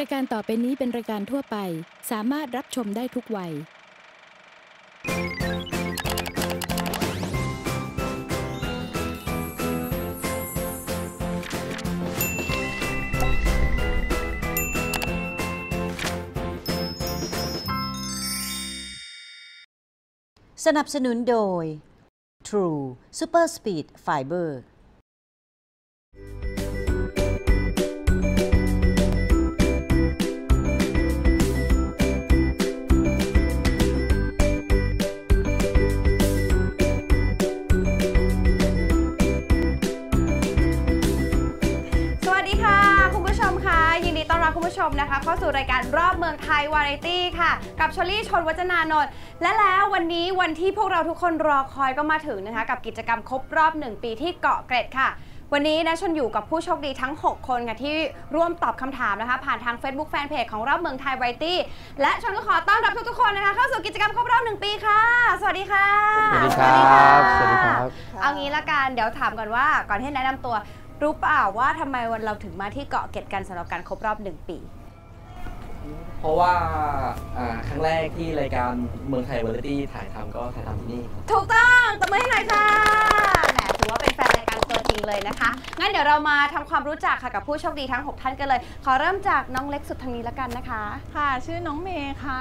รายการต่อไปนี้เป็นรายการทั่วไป สามารถรับชมได้ทุกวัย สนับสนุนโดย True Super Speed Fiber มนะคะเข้าสู่รายการรอบเมืองไทยวาไรตี้ค่ะ กับชลี่ชนวัฒนานนท์และแล้ววันนี้วันที่พวกเราทุกคนรอคอยก็มาถึงนะคะ กับกิจกรรมครบรอบ 1 ปีที่เกาะเกร็ดค่ะ วันนี้นะชนอยู่กับผู้โชคดีทั้ง 6 คนค่ะที่ร่วมตอบคำถามนะคะ ผ่านทาง Facebook Fanpage ของรอบเมืองไทยวาไรตี้และชนก็ขอต้อนรับทุกๆคนนะคะเข้าสู่กิจกรรมครบรอบ 1 ปีค่ะ สวัสดีค่ะ สวัสดีครับ สวัสดีครับ เอางี้ละกันเดี๋ยวถามก่อนว่าก่อนที่จะแนะนำตัวรู้เปล่าว่าทำไมวันเราถึงมาที่เกาะเกร็ดกันสำหรับการครบรอบหนึ่งปี เพราะว่าอ่าครั้งแรกที่รายการเมืองไทยวาไรตี้ถ่ายทำก็ถ่ายทำที่นี่ถูกต้องตบมือให้หน่อยค่ะแหมถือว่าเป็นแฟนรายการตัวจริงเลยนะคะ งั้นเดี๋ยวเรามาทำความรู้จักค่ะกับผู้โชคดีทั้ง 6 ท่านกันเลย ขอเริ่มจากน้องเล็กสุดทางนี้แล้วกันนะคะ ค่ะ ชื่อน้องเมย์ค่ะ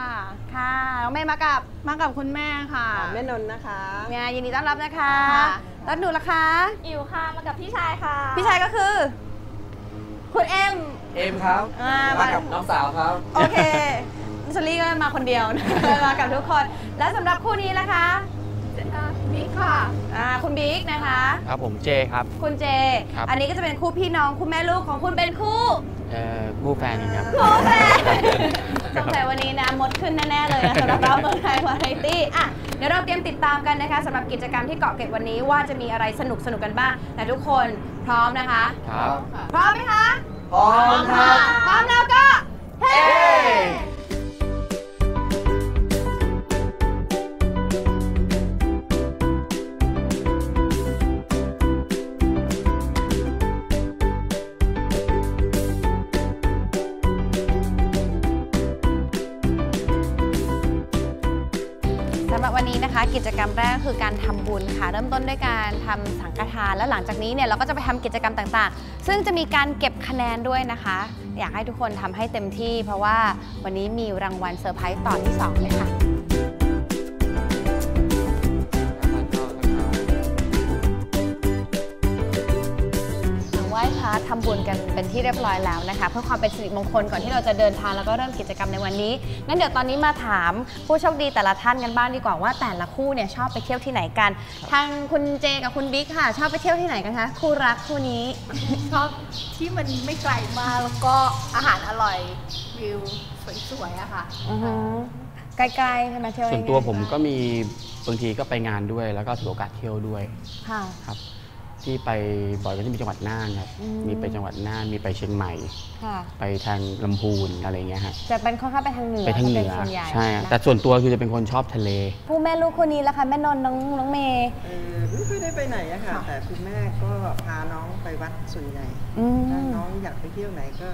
ค่ะน้องเมย์มากับมากับคุณแม่ค่ะแม่นนท์นะคะเมียยินดีต้อนรับนะคะค่ะ แล้วหนูล่ะคะ อิวค่ะ มากับพี่ชายค่ะ พี่ชายก็คือ คุณเอ็ม เอ็มครับอ่ามากับน้องสาวครับ โอเคชลีก็มาคนเดียวนะ มากับทุกคน และสำหรับคู่นี้ล่ะคะบิ๊กค่ะอ่าคุณบิ๊กนะคะ ครับผมเจครับ คุณเจ ครับ อันนี้ก็จะเป็นคู่พี่น้องคุณแม่ลูกของคุณเป็นคู่เอ่อคู่แฟนกันครับ คู่แฟนสงสัยวันนี้นะมดขึ้นแน่ๆเลยนะสำหรับเราเมืองไทยวาไรตี้อะเดี๋ยวเราเตรียมติดตามกันนะคะสำหรับกิจกรรมที่เกาะเกร็ดวันนี้ว่าจะมีอะไรสนุกสนุกๆกันบ้าง แต่ทุกคนพร้อมนะคะ ครับ พร้อมไหมคะ พร้อมครั คือการทำบุญค่ะ เริ่มต้นด้วยการทำสังฆทาน แล้วหลังจากนี้เนี่ยเราก็จะไปทำกิจกรรมต่างๆ ซึ่งจะมีการเก็บคะแนนด้วยนะคะ อยากให้ทุกคนทำให้เต็มที่ เพราะว่าวันนี้มีรางวัลเซอร์ไพรส์ต่อนที่2เลยค่ะ ไหว้พระทำบุญกันเป็นที่เรียบร้อยแล้วนะคะ เพื่อความเป็นสิริมงคลก่อนที่เราจะเดินทางแล้วก็เริ่มกิจกรรมในวันนี้งั้นเดี๋ยวตอนนี้มาถามผู้โชคดีแต่ละท่านกันบ้างดีกว่าว่าแต่ละคู่เนี่ยชอบไปเที่ยวที่ไหนกัน ทางคุณเจกับคุณบิ๊กค่ะ ชอบไปเที่ยวที่ไหนกันคะคู่รักคู่นี้ ชอบที่มันไม่ไกลมากแล้วก็อาหารอร่อยวิวสวยๆอะค่ะอือฮึใกล้ๆใช่ไหมเที่ยวส่วนง่ายๆตัวผมก็มีบางทีก็ไปงานด้วย แล้วก็ถือโอกาสเที่ยวด้วยค่ะครับ ที่ไปบ่อยก็จะมีจังหวัดน่านครับอืม มีไปจังหวัดน่านมีไปเชียงใหม่ ค่ะ ไปทางลำพูนอะไรเงี้ยฮะจะเป็นค่อนข้างไปทางเหนือไปทางเหนือป็ส่วนใหญ่ใช่ฮะนะแต่ส่วนตัวคือจะเป็นคนชอบทะเล ผู้แม่ลูกคู่นี้แล้วค่ะแม่นนท์น้องน้องเมย์เออไม่ค่อยได้ไปไหนอะค่ะ แต่คุณแม่ก็พาน้องไปวัดส่วนใหญ่อืมถ้าน้องอยากไปเที่ยวไหนก็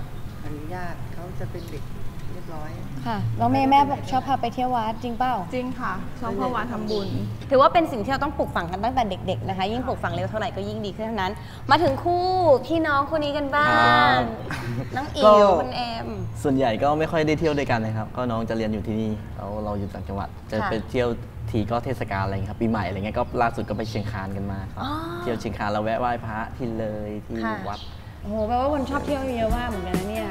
อนุญาตเขาจะเป็นเด็กเรีย บร้อย ค่ะน้องเมย์แม่บอกชอบพาไปเที่ยววัดจริงเปล่า จริงค่ะ ชอบเข้าวัดทำบุญ ถือว่าเป็นสิ่งที่เราต้องปลูกฝังกันตั้งแต่เด็กๆนะคะ ยิ่งปลูกฝังเร็วเท่าไหร่ก็ยิ่งดีขึ้นเท่านั้น มาถึงคู่พี่น้องคู่นี้กันบ้าครัง บ น้องอิก็วคุณเอ็ม ส่วนใหญ่ก็ไม่ค่อยได้เที่ยวด้วยกันนะครับ ก็น้องจะเรียนอยู่ที่นี่แล้วเราอยู่ต่างจังหวัด จะค่ะ ไปเที่ยวทีก็เทศกาลอะไรเงี้ยครับปีใหม่อะไรเงี้ยก็ล่าสุดก็ไปเชียงคานกันมาครับอ๋อเที่ยวเชียงคานเราแวะไหว้พระที่เลยที่ค่ะ วัด โอ้โหแปลว่าคนชอบเที่ยวเยอะมากเหมือนกันนะเนี่ย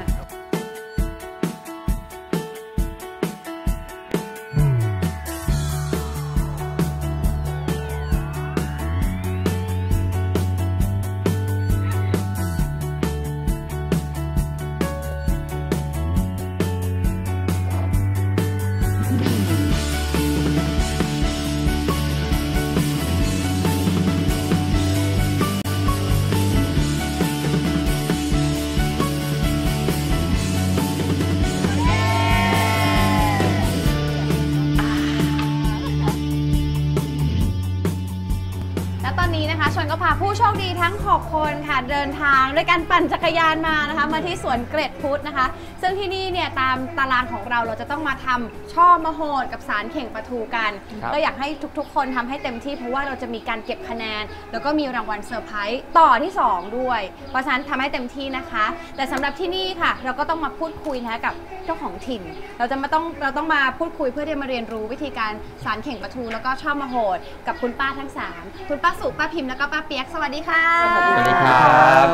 โชคดีทั้ง6คนค่ะเดินทางด้วยการปั่นจักรยานมานะคะ มาที่สวนเกร็ดพุทธนะคะ ซึ่งที่นี่เนี่ยตามตารางของเราเราจะต้องมาทำช่อมโหดกับสารเข่งปลาทูกัน ครับ ก็อยากให้ทุกๆ คนทำให้เต็มที่เพราะว่าเราจะมีการเก็บคะแนน แล้วก็มีรางวัลเซอร์ไพรส์ต่อที่ 2 ด้วย เพราะฉะนั้นทำให้เต็มที่นะคะ แต่สำหรับที่นี่ค่ะ เราก็ต้องมาพูดคุยนะคะกับเจ้าของถิ่น เราจะมาต้องเราต้องมาพูดคุยเพื่อที่จะมาเรียนรู้วิธีการสารเข่งปลาทูแล้วก็ช่อมโหดกับคุณป้าทั้งสามคุณป้าสุป้าพิมพ์แล้วก็ป้าเปียกสวัสดีค่ะ สวัสดีครับ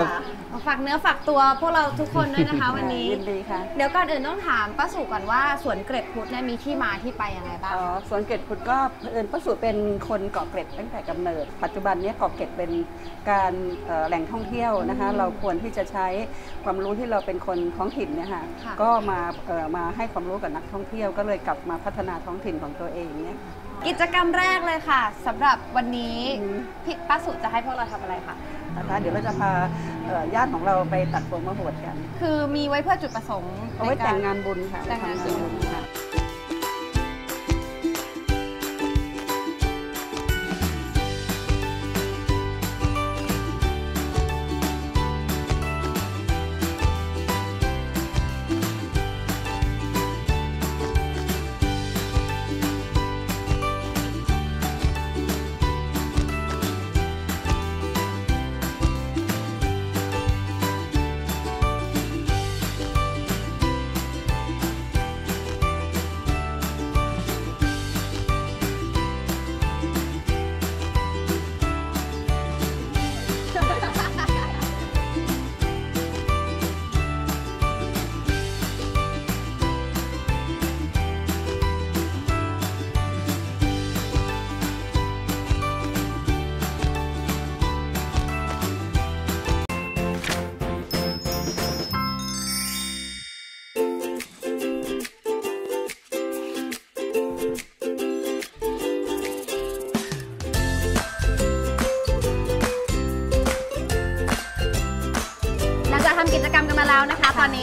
ฝากเนื้อฝากตัวพวกเราทุกคนด้วยนะคะวันนี้ ยินดีค่ะ เดี๋ยวก่อนอื่นต้องถามป้าสุก่อนว่าสวนเกร็ดพุทธเนี่ยมีที่มาที่ไปยังไงบ้าง อ๋อสวนเกร็ดพุทธก็เผอิญพระสูตรเป็นคนเกาะเกร็ดตั้งแต่กำเนิด ปัจจุบันเนี้เกาะเกร็ดเป็นการเอ่อแหล่งท่องเที่ยวนะคะ เราควรที่จะใช้ความรู้ที่เราเป็นคนท้องถิ่นเนี่ยค่ะค่ะ ก็มาเอ่อมาให้ความรู้กับนักท่องเที่ยวก็เลยกลับมาพัฒนาท้องถิ่นของตัวเองเนี่ยค่ะ กิจกรรมแรกเลยค่ะสำหรับวันนี้อืมพี่ป้าสุจะให้พวกเราทำอะไรคะนะคะเดี๋ยวเราจะพาเอ่อญาติของเราไปตัดโปรงมะโหดกันคือมีไว้เพื่อจุดประสงค์เอาไว้ในกรแต่งงานบุญค่ะแต่งงาน บุญทำบุญค่ะ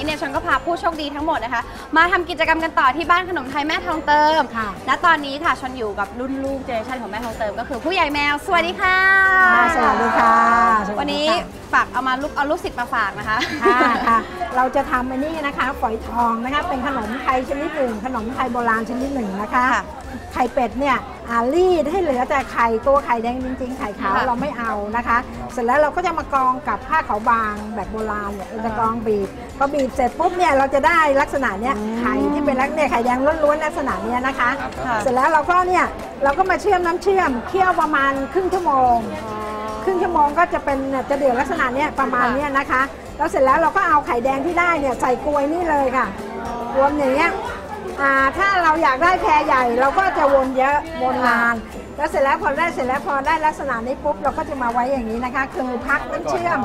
เนี่ยชนก็พาผู้โชคดีทั้งหมดนะคะ มาทำกิจกรรมกันต่อที่บ้านขนมไทยแม่ทองเติมค่ะและตอนนี้ค่ะชนอยู่กับรุ่นลูกเจเนอเรชันของแม่ทองเติม ก็คือผู้ใหญ่แมว สวัสดีค่ะ สวัสดีค่ะสสดีค่ะวันนี้ฝากเอามาลูกเอาลูกศิษย์มาฝากนะคะค่ะค่ะ เราจะทำอันนี้นะคะ ฝอยทองนะคะ เป็นขนมไทยชนิดหนึ่ง ขนมไทยโบราณชนิดหนึ่งนะคะค่ะไข่เป็ดเนี่ยอารีดให้เหลือแต่ไข่ตัวไข่แดงจริงๆ ไข่ขาวค่ะเราไม่เอานะคะ เสร็จแล้วเราก็จะมากรองกับผ้าขาวบางแบบโบราณเนี่ยเราจะกรองบีบพอบีบเสร็จปุ๊บเนี่ยเราจะได้ลักษณะเนี้ยไข่ที่เป็นลักษณะไข่แดงล้วนๆลักษณะเนี้ยนะคะ เสร็จแล้วเราก็เนี่ยเราก็มาเชื่อมน้ำเชื่อมเคี่ยวประมาณครึ่งชั่วโมงครึ่งชั่วโมงก็จะเป็นจะเดือดลักษณะเนี้ยประมาณเนี้ยนะคะ แล้วเสร็จแล้วเราก็เอาไข่แดงที่ได้เนี่ยใส่กลวยนี่เลยค่ะ รวมอย่างเงี้ยอ่าถ้าเราอยากได้แพรใหญ่ เราก็จะวนเยอะวนนาน แล้วเสร็จแล้วพอได้เสร็จแล้วพอได้ลักษณะนี้ปุ๊บเราก็จะมาไว้อย่างนี้นะคะ คือพักน้ำเชื่อม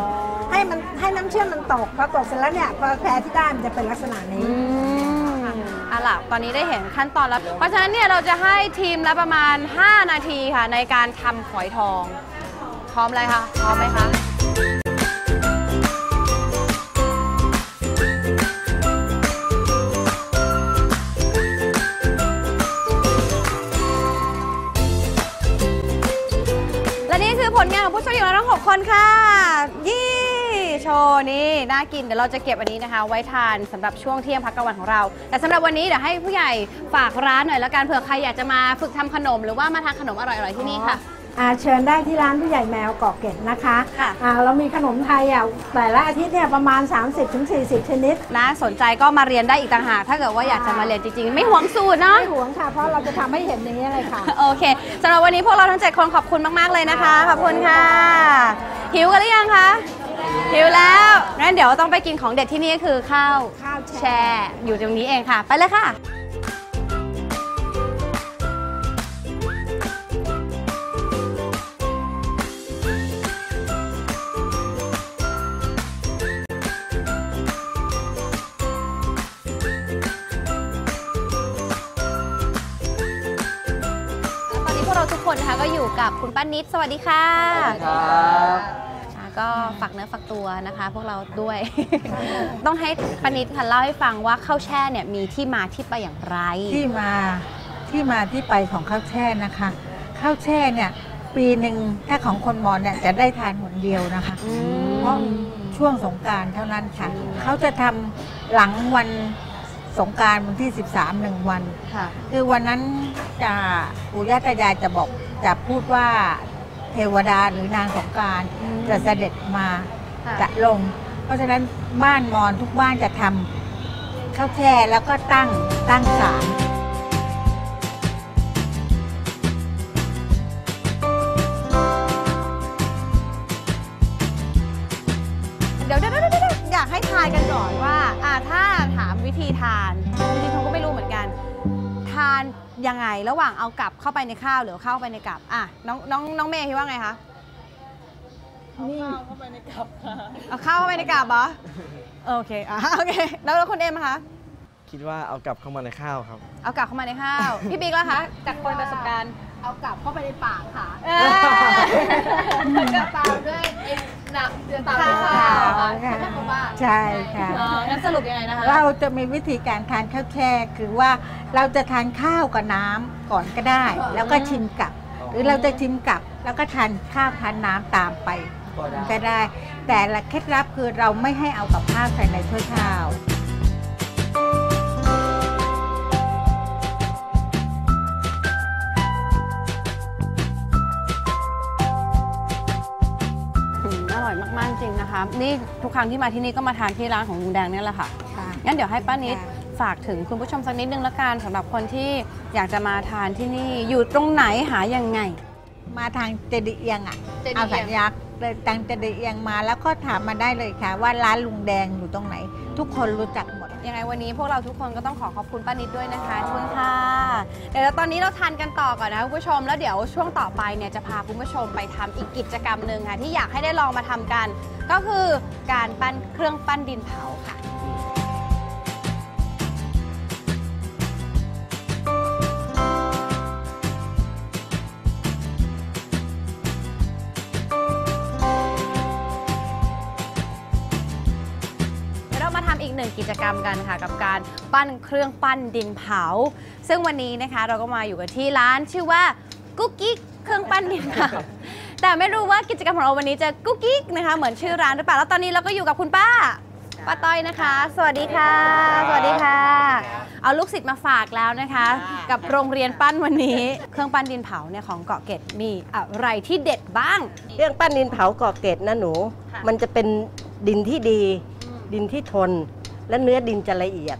ให้มันให้น้ำเชื่อมมันตกพอตกเสร็จแล้วเนี่ยพอแพรที่ได้มันจะเป็นลักษณะนี้ เอาล่ะตอนนี้ได้เห็นขั้นตอนแล้ว เพราะฉะนั้นเนี่ยเราจะให้ทีมละประมาณ 5 นาทีค่ะ ในการทำฝอยทอง พร้อมเลยค่ะพร้อมไหมคะ ทั้ง 6 คนค่ะ ยี่โชว์นี่น่ากิน เดี๋ยวเราจะเก็บอันนี้นะคะ ไว้ทานสำหรับช่วงเที่ยงพักกลางวันของเรา แต่สำหรับวันนี้เดี๋ยวให้ผู้ใหญ่ฝากร้านหน่อยละกันเผื่อใครอยากจะมาฝึกทำขนมหรือว่ามาทานขนมอร่อยๆที่นี่ค่ะ อ่าเชิญได้ที่ร้านผู้ใหญ่แมวเกาะเกร็ดนะคะค่ะ อ่าเรามีขนมไทยอะแต่ละอาทิตย์เนี่ยประมาณ 30-40 ชนิด นะสนใจก็มาเรียนได้อีกต่างหาก ถ้าเกิดว่าอยากจะมาเรียนจริงๆ ไม่หวงสูตรเนาะ ไม่หวงค่ะ เพราะเราจะทำให้เห็นอย่างนี้เลยค่ะ โอเคสำหรับวันนี้พวกเราทั้ง 7 คนขอบคุณมาก ๆ เลยนะคะ ขอบคุณค่ะ หิวกันหรือยังคะ หิวแล้วงั้นเดี๋ยวต้องไปกินของเด็ดที่นี่ก็คือข้าวข้าวแช่แช่อยู่ตรงนี้เองค่ะ ไปเลยค่ะ คุณป้านิด สวัสดีค่ะครับอะก็ฝากเนื้อฝากตัวนะคะ พวกเราด้วย ต้องให้ป้านิดค่ะเล่าให้ฟังว่าข้าวแช่เนี่ยมีที่มาที่ไปอย่างไร ที่มาที่มาที่ไปของข้าวแช่นะคะข้าวแช่เนี่ยปีหนึ่งถ้าของคนมอญเนี่ยจะได้ทานหนเดียวนะคะเพราะช่วงสงกรารเท่านั้นค่ะเขาจะทำหลังวันสงกรารวันที่ 13หนึ่งวันค่ะคือวันนั้นจะปู่ย่าตายายจะบอก จะพูดว่าเทวดาหรือนางสงกรารอืมจะเสด็จมาค่ะจะลง เพราะฉะนั้นบ้านมอญทุกบ้านจะทำข้าวแช่แล้วก็ตั้งตั้งศาลเดี๋ยวเดี๋ยวเดี๋ยวเดี๋ยวอยากให้ทายกันก่อนว่าอ่าถ้าถามวิธีทาน ยังไงระหว่างเอากลับเข้าไปในข้าวหรือเข้าไปในกับอะน้องน้องน้องเมย์คิดว่าไงคะนี่เข้าไปในกับค่ะเอาข้าวเข้าไปในกับเหรอโอเคอะโอเคแล้วแล้วคุณเอ็มคะคิดว่าเอากลับเข้ามาในข้าวครับ เอากลับเข้ามาในข้าวพี่บิ๊กล่ะคะจากคนประสบการณ์เอากลับเข้าไปในปากค่ะเออจะตามด้วยไอ้ห นักจะตามด้วยค่ะข้าวค่ะใช่ไหมคุณป้าใช่ค่ะอ๋องั้นสรุปยังไงนะคะเราจะมีวิธีการทานข้าวแช่คือว่าเราจะทานข้าวกับน้ำก่อนก็ได้ แล้วก็ชิมกับ หรือเราจะชิมกับ แล้วก็ทานข้าวทานน้ำตามไปก็ได้ก็ได้ แต่ละเคล็ดลับคือเราไม่ให้เอากับข้าวใส่ในถ้วยข้าว มอร่อยมากๆจริงนะคะ นี่ทุกครั้งที่มาที่นี่ก็มาทานที่ร้านของลุงแดงเนี่ยแหละค่ะ ค่ะ งั้นเดี๋ยวให้ป้านิดค่ะ ฝากถึงคุณผู้ชมสักนิดนึงละกันสำหรับคนที่อยากจะมาทานที่นี่อยู่ตรงไหนหายังไง มาทางเจดีย์เอียงอะเจดีย์เอาสัญยักษ์เลยทางเจดีย์เอียงมาแล้วก็ถามมาได้เลยค่ะ ว่าร้านลุงแดงอยู่ตรงไหน ทุกคนรู้จักหมด ยังไงวันนี้พวกเราทุกคนก็ต้องขอขอบคุณป้านิดด้วยนะคะขอบคุณค่ะ เดี๋ยวตอนนี้เราทานกันต่อก่อนนะคุณผู้ชม แล้วเดี๋ยวช่วงต่อไปเนี่ยจะพาคุณผู้ชมไปทำอีกกิจกรรมหนึ่งค่ะที่อยากให้ได้ลองมาทำกัน ก็คือการปั้นเครื่องปั้นดินเผาค่ะ มาทำอีกหนึ่งกิจกรรมกันค่ะ กับการปั้นเครื่องปั้นดินเผา ซึ่งวันนี้นะคะเราก็มาอยู่กันที่ร้านชื่อว่ากุ๊กกิ๊กเครื่องปั้นดินเผาแต่ไม่รู้ว่ากิจกรรมของเราวันนี้จะกุ๊กกิ๊กนะคะเหมือนชื่อร้านหรือเปล่าแล้วตอนนี้เราก็อยู่กับคุณป้าป้าต้อยนะคะ สวัสดีค่ะ สวัสดีค่ะ เอาลูกศิษย์มาฝากแล้วนะคะ กับโรงเรียนปั้นวันนี้ เครื่องปั้นดินเผาเนี่ยของเกาะเกร็ดมีอะไรที่เด็ดบ้างเรื่องปั้นดินเผาก่อเกตนะหนูค่ะมันจะเป็นดินที่ดี ดินที่ทน และเนื้อดินจะละเอียด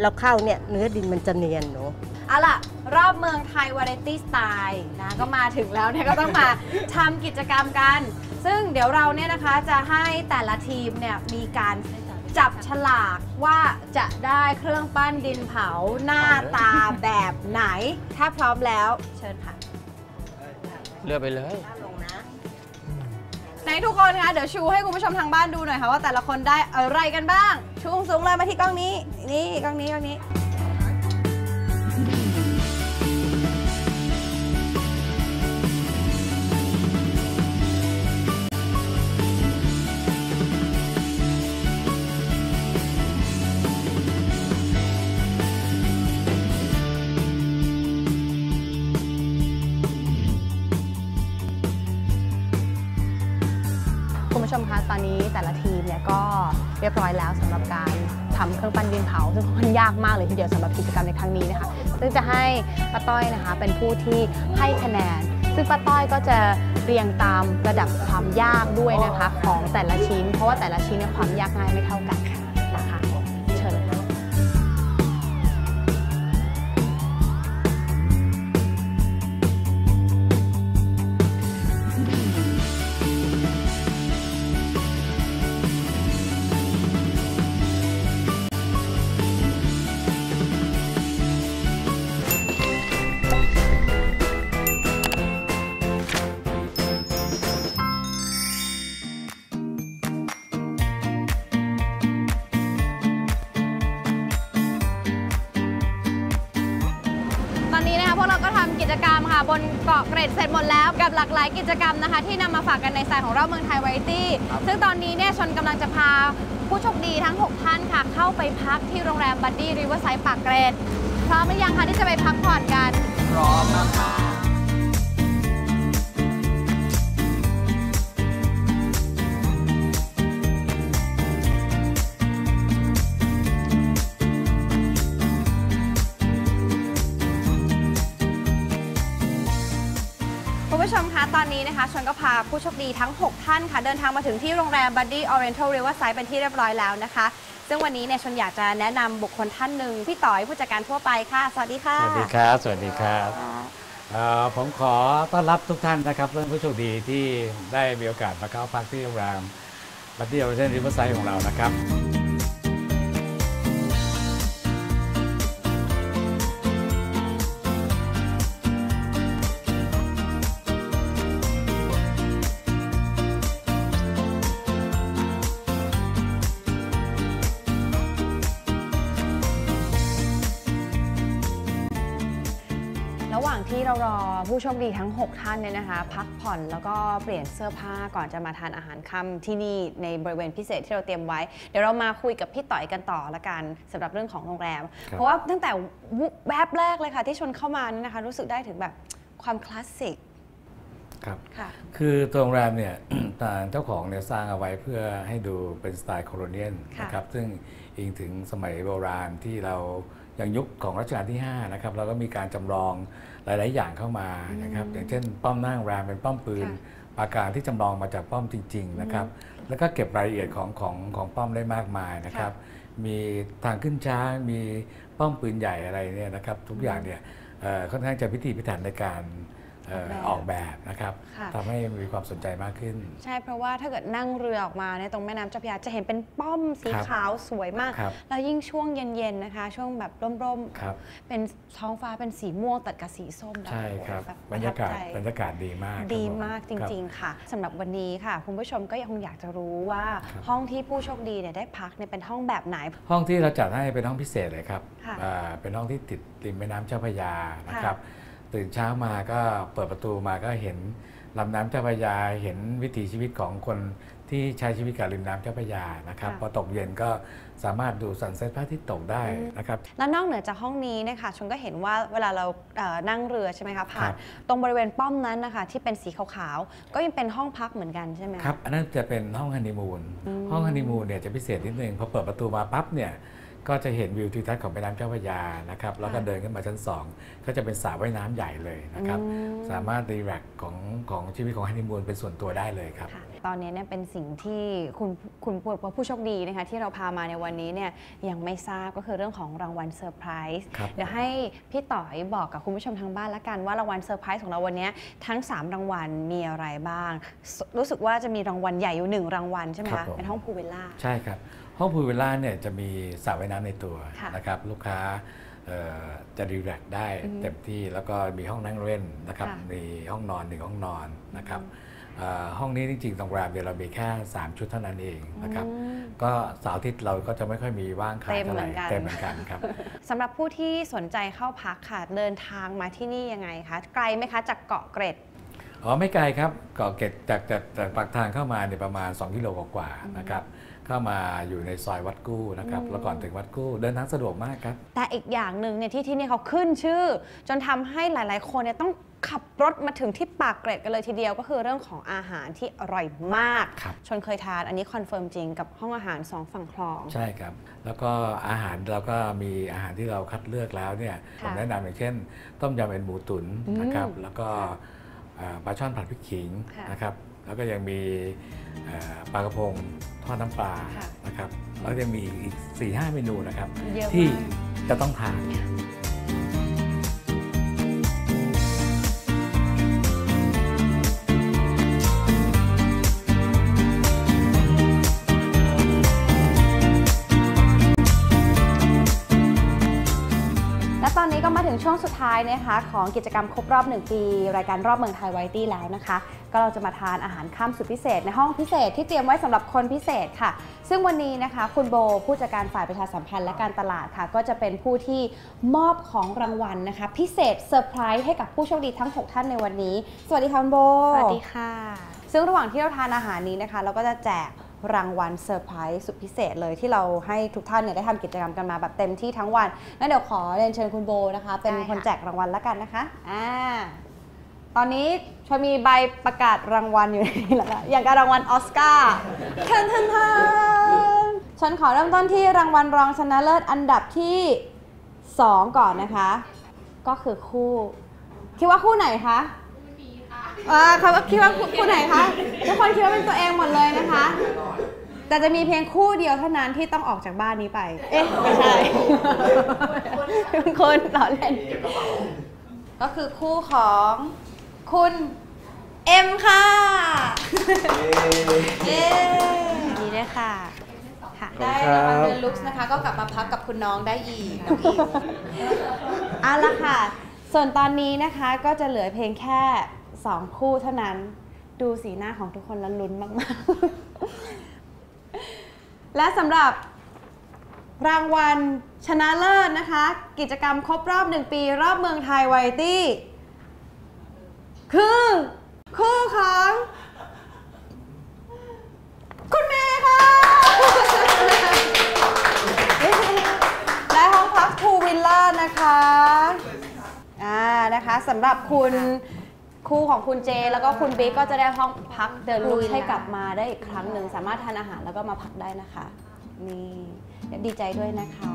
เราเข้าเนี่ยเนื้อดินมันจะเนียนหนูเอาล่ะ รอบเมืองไทยวาไรตี้สไตล์นะก็มาถึงแล้วเนี่ยก็ต้องมาทำกิจกรรมกัน ซึ่งเดี๋ยวเราเนี่ยนะคะจะให้แต่ละทีมเนี่ยมีการจับฉลากว่าจะได้เครื่องปั้นดินเผาหน้าตาแบบไหน ถ้าพร้อมแล้วเชิญค่ะ เลือกไปเลยไหน ทุกคนคะเดี๋ยวชูให้คุณผู้ชมทางบ้านดูหน่อยค่ะว่าแต่ละคนได้อะไรกันบ้าง ชูสูงเลยมาที่กล้องนี้ นี่กล้องนี้กล้องนี้ คุณผู้ชมคะตอนนี้แต่ละทีมเนี่ยก็เรียบร้อยแล้วสำหรับการทำเครื่องปั้นดินเผา ซึ่งมันยากมากเลยทีเดียวสำหรับกิจกรรมในครั้งนี้นะคะ ซึ่งจะให้ป้าต้อยนะคะเป็นผู้ที่ให้คะแนน ซึ่งป้าต้อยก็จะเรียงตามระดับความยากด้วยนะคะของแต่ละชิ้น เพราะว่าแต่ละชิ้นเนี่ยความยากง่ายไม่เท่ากัน จกรรมค่ะ บนเกาะเกร็ดเสร็จหมดแล้วกับหลากหลายกิจกรรมนะคะ ที่นำมาฝากกันในสายของรอบเมืองไทยวาไรตี้ ซึ่งตอนนี้เนี่ยชนกำลังจะพาผู้โชคดีทั้ง 6 ท่านค่ะ เข้าไปพักที่โรงแรมบัดดี้ริเวอร์ไซด์ปากเกร็ดพร้อมหรือยังคะที่จะไปพักผ่อนกัน พร้อมมาก ก็พาผู้โชคดีทั้ง 6 ท่านค่ะ เดินทางมาถึงที่โรงแรม Buddy Oriental Riverside เป็นที่เรียบร้อยแล้วนะคะ ซึ่งวันนี้เนี่ยชนอยากจะแนะนำบุคคลท่านหนึ่งพี่ต่อยผู้จัดการทั่วไปค่ะ สวัสดีค่ะสวัสดีครับ สวัสดีครับเอ่อผมขอต้อนรับทุกท่านนะครับเพื่อนผู้โชคดีที่ได้มีโอกาสมาเข้าพักที่โรงแรมบัตตี้ออริเจนริเวอร์ไซด์ของเรานะครับ ผู้โชคดีทั้ง 6 ท่านเนี่ยนะคะ พักผ่อนแล้วก็เปลี่ยนเสื้อผ้าก่อนจะมาทานอาหารค่ำที่นี่ในบริเวณพิเศษที่เราเตรียมไว้ เดี๋ยวเรามาคุยกับพี่ต่อยกันต่อละกันสำหรับเรื่องของโรงแรมครับเพราะว่าตั้งแต่แวบแรกเลยค่ะ ที่ชนเข้ามานี่นะคะ รู้สึกได้ถึงแบบความคลาสสิกครับค่ะคือตัวโรงแรมเนี่ยทางเจ้าของเนี่ยสร้างเอาไว้เพื่อให้ดูเป็นสไตล์โคโลเนียลค่ะนะครับซึ่งอิงถึงสมัยโบราณที่เรา อย่างยุคของรัชกาลที่5นะครับเราก็มีการจำลองหลาย ๆ อย่างเข้ามานะครับอย่างเช่น ป้อมหน้าโรงแรมเป็นป้อมปืนปราการที่จำลองมาจากป้อมจริง ๆ นะครับ แล้วก็เก็บรายละเอียดของของของป้อมได้มากมายนะครับ มีทางขึ้นช้างมีป้อมปืนใหญ่อะไรเนี่ยนะครับ ทุกอย่างเนี่ยเอ่อค่อนข้างจะพิถีพิถันในการเอ่อออกแบบนะครับค่ะทำให้มีความสนใจมากขึ้น ใช่เพราะว่าถ้าเกิดนั่งเรือออกมาเนี่ยตรงแม่น้ำเจ้าพระยาจะเห็นเป็นป้อมสีครับขาวสวยมากครับแล้วยิ่งช่วงเย็นๆนะคะ ช่วงแบบร่มครับๆเป็นท้องฟ้าเป็นสีม่วงตัดกับสีส้มแบบใช่ครับโอ้โหแบรรยากาศประทับรรยากาศดีมากครับดีผมมากจคบริง ๆ ค่ะสำหรับวันนี้ค่ะ คุณผู้ชมก็ยังคงอยากจะรู้ว่าห้องที่ผู้โชคดีเนี่ยได้พักเนี่ยเป็นห้องแบบไหน ห้องที่เราจัดให้เป็นห้องพิเศษเลยครับค่ะอ่าเป็นห้องที่ติดริมแม่น้ำเจ้าพระยานะครับ ตื่นเช้ามาก็เปิดประตูมาก็เห็นลำน้ำเจ้าพระยาเห็นวิถีชีวิตของคนที่ใช้ชีวิตกับริมน้ำเจ้าพระยานะครับค่ะพอตกเย็นก็สามารถดูสันเซ็ตพระอาทิตย์ตกได้อืมนะครับและนอกเหนือจากห้องนี้เนะคะชนก็เห็นว่าเวลาเราเอ่อนั่งเรือใช่ไหมคะผ่าครันบตรงบริเวณป้อมนั้นนะคะที่เป็นสีขาวๆก็ยังเป็นห้องพักเหมือนกันใช่ไหมะครับอันนั้นจะเป็นห้องฮันนีมูนอืมห้องฮันนีมูนเนี่ยจะพิเศษนิดนึงพอเปิดประตูมาปั๊บเนี่ย ก็จะเห็นวิวทิวทัศน์ของแม่น้ำเจ้าพระยานะครับแล้วก็เดินขึ้นมาชั้น 2 ก็จะเป็นสระว่ายน้ำใหญ่เลยนะครับอืมสามารถรีแลกซ์ของของชีวิตของฮันนีมูนเป็นส่วนตัวได้เลยครับ ตอนนี้เนี่ยเป็นสิ่งที่คุณคุณผู้ผู้โชคดีนะคะที่เราพามาในวันนี้เนี่ยยังไม่ทราบก็คือเรื่องของรางวัลเซอร์ไพรส์ครับเดี๋ยวให้พี่ต่อยบอกกับคุณผู้ชมทางบ้านละกันว่ารางวัลเซอร์ไพรส์ของเราวันนี้ทั้ง 3 รางวัลมีอะไรบ้าง รู้สึกว่าจะมีรางวัลใหญ่อยู่หนึ่งรางวัลใช่ไหมครัคะบผมเป็นห้องพูลวิลล่าใช่ครับ ห้องพูลวิลล่าเนี่ยจะมีสระว่ายน้ำในตัวค่ะนะครับลูกค้าเอ่อจะรีแลกซ์ได้อืมเต็มที่แล้วก็มีห้องนั่งเล่นนะครับค่ะมีห้องนอนหนึ่งห้องนอนนะครับเอ่อห้องนี้จริงๆตรงแรมเดียวเรามีแค่ 3 ชุดเท่านั้นเองนะครับอืมก็เสาร์อาทิตย์เราก็จะไม่ค่อยมีว่างขายเต็มเท่าเหไหมืร่อนกันเต็มเหมือนกันครับสำหรับผู้ที่สนใจเข้าพักค่ะเดินทางมาที่นี่ยังไงคะไกลไหมคะจากเกาะเกร็ดอ๋อไม่ไกลครับเกาะเกร็ดจากจากจากปากทางเข้ามาเนี่ยประมาณ 2 กิโลกว่าๆนะครับ เข้ามาอยู่ในซอยวัดกู้นะครับอืมแล้วก่อนถึงวัดกู้เดินทางสะดวกมากครับ แต่อีกอย่างหนึ่งเนี่ยที่ที่นี่เขาขึ้นชื่อ จนทำให้หลาย ๆ คนเนี่ยต้องขับรถมาถึงที่ปากเกร็ดกันเลยทีเดียวก็คือเรื่องของอาหารที่อร่อยมากครับชนเคยทานอันนี้คอนเฟิร์มจริงกับห้องอาหารสองฝั่งคลอง ใช่ครับ แล้วก็อาหารเราก็มีอาหารที่เราคัดเลือกแล้วเนี่ยผค่ะมแนะนำอย่างเช่น ต้มยำเอ็นหมูตุ๋นอืมนะครับ แล้วก็อ่าปลาช่อนผัดพริกขิงค่ะนะครับ แล้วก็ยังมีอ่าปลากระพงทอดน้ำปลาค่ะนะครับแล้วยังมีอีก4ี่ห้าเมนูนะครับเยอะที่มากจะต้องทาน ช่วงสุดท้ายนะคะของกิจกรรมครบรอบ 1 ปี รายการรอบเมืองไทยไวตี้แล้วนะคะ ก็เราจะมาทานอาหารค่ำสุดพิเศษ ในห้องพิเศษที่เตรียมไว้สำหรับคนพิเศษค่ะ ซึ่งวันนี้นะคะคุณโบผู้จัดการฝ่ายประชาสัมพันธ์และการตลาดค่ะ ก็จะเป็นผู้ที่มอบของรางวัลนะคะ พิเศษเซอร์ไพรส์ให้กับผู้โชคดีทั้ง 6 ท่านในวันนี้ สวัสดีค่ะคุณโบสวัสดีค่ะ ซึ่งระหว่างที่เราทานอาหารนี้นะคะ เราก็จะแจก รางวัลเซอร์ไพรส์สุดพิเศษเลยที่เราให้ทุกท่านเนี่ยได้ทำกิจกรรมกันมาแบบเต็มที่ทั้งวันงั้นเดี๋ยวขอเรียนเชิญคุณโบนะคะ เป็นได้ค่ะคนแจกรางวัลแล้วกันนะคะอ่าตอนนี้ชอยมีใบประกาศรางวัลอยู่ในนี้แล้วนะอย่างกับรางวัลออสการ์ทันทันทันฉันขอเริ่มต้นที่รางวัลรองชนะเลิศอันดับที่ 2 ก่อนนะคะ ก็คือคู่ คิดว่าคู่ไหนคะ อ่าเขาคิดว่าคู่ไหนคะทุกคนคิดว่าเป็นตัวเองหมดเลยนะคะ แต่จะมีเพียงคู่เดียวเท่านั้นที่ต้องออกจากบ้านนี้ไป เอ๊ะไม่ใช่เป็นคนล้อเล่น ก็คือคู่ของคุณเอ็มค่ะเย้ดีด้วยค่ะได้รางวัลเดนลุกส์นะคะ ก็กลับมาพักกับคุณน้องได้อีกน้องอิมเอาละค่ะ ส่วนตอนนี้นะคะก็จะเหลือเพียงแค่ 2คู่เท่านั้น ดูสีหน้าของทุกคนแล้วลุ้นมากๆ และสำหรับรางวัลชนะเลิศนะคะ กิจกรรมครบรอบ1ปี รอบเมืองไทยวาไรตี้ คือคู่ของคุณเมย์ค่ะได้ห้องพักพูวิลล่านะคะ อ่านะคะสำหรับคุณ คู่ของคุณเจ แล้วก็คุณบิ๊กก็จะได้ห้องพักเดินลุยให้กลับมาได้อีกครั้งหนึ่งสามารถทานอาหารแล้วก็มาพักได้นะคะนี่เดี๋ยวดีใจด้วยนะคะ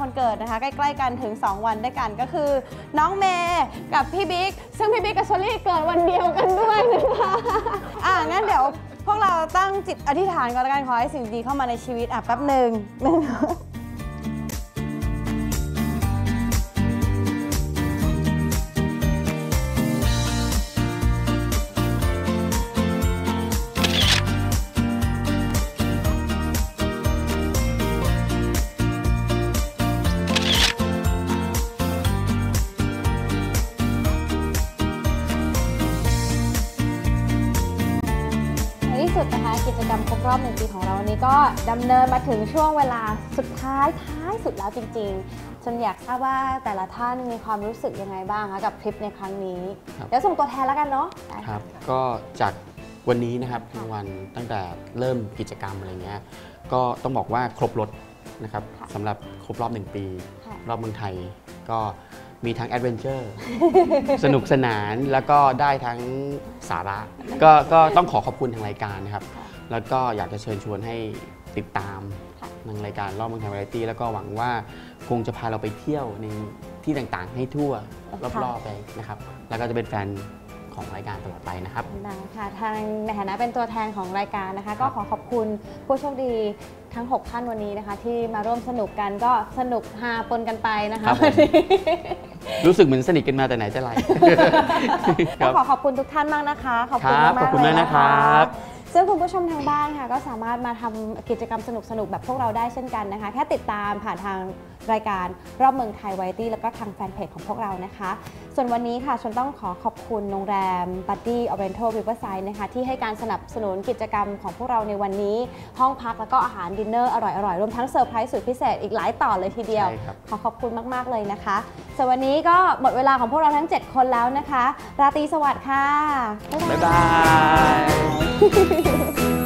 คนเกิดนะคะ ใกล้ๆกันถึง 2 วันด้วยกันก็คือ น้องเมย์กับพี่บิ๊กซึ่งพี่บิ๊กกับเชอรี่เกิดวันเดียวกันด้วยนะคะอะงั้นเดี๋ยวพวกเราตั้งจิตอธิษฐานก่อนละกันขอให้สิ่งดีเข้ามาในชีวิตอะแป๊บหนึ่ง ดำเนินมาถึงช่วงเวลาสุดท้ายท้ายสุดแล้วจริงๆฉันอยากทราบว่าแต่ละท่านมีความรู้สึกยังไงบ้างคะกับทริปในครั้งนี้ ครับ เดี๋ยวส่งตัวแทนแล้วกันเนาะได้ครับก็จากวันนี้นะครับรางวัลตั้งแต่เริ่มกิจกรรมอะไรเงี้ยก็ต้องบอกว่าครบรถนะครับสำหรับครบรอบหนึ่งปี ค่ะ รอบเมืองไทยก็มีทั้งแอดเวนเจอร์ สนุกสนานแล้วก็ได้ทั้งสาระ ก็ก็ต้องขอขอบคุณทางรายการนะครับ แล้วก็อยากจะเชิญชวนให้ ติดตามทางรายการรอบเมืองไทยวาไรตี้แล้วก็หวังว่าคงจะพาเราไปเที่ยวในที่ต่างๆ ให้ทั่วรอบๆไปนะครับ แล้วก็จะเป็นแฟนของรายการตลอดไปนะครับได้ค่ะทางในฐานะเป็นตัวแทนของรายการนะคะ ก็ขอขอบคุณผู้โชคดีทั้ง 6 ท่านวันนี้นะคะ ที่มาร่วมสนุกกันก็สนุกฮาปนกันไปนะคคะรับผมรู้สึกเหมือนสนิทกันมาแต่ไหนแต่ไรคก็รับขอขอบคุณทุกท่านมากนะคะ ขอบคุณครับมากๆขอบคุณเลยมากนะครับ ซึ่งคุณผู้ชมทางบ้านค่ะก็สามารถมาทำกิจกรรมสนุกๆ แบบพวกเราได้เช่นกันนะคะ แค่ติดตามผ่านทางรายการรอบเมืองไทยไวตี้แล้วก็ทางแฟนเพจของพวกเรานะคะ ส่วนวันนี้ค่ะฉันต้องขอขอบคุณโรงแรม Buddy Oriental Riverside นะคะที่ให้การสนับสนุนกิจกรรมของพวกเราในวันนี้ ห้องพักแล้วก็อาหารดินเนอร์อร่อยๆ รวมทั้งเซอร์ไพรส์สุดพิเศษอีกหลายต่อเลยทีเดียวใช่ครับขอขอบคุณมากๆเลยนะคะส่วนวันนี้ก็หมดเวลาของพวกเราทั้ง 7 คนแล้วนะคะ ราตรีสวัสดิ์ค่ะ บ๊ายบา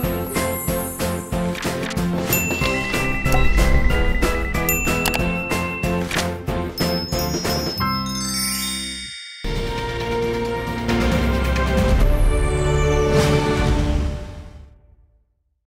ย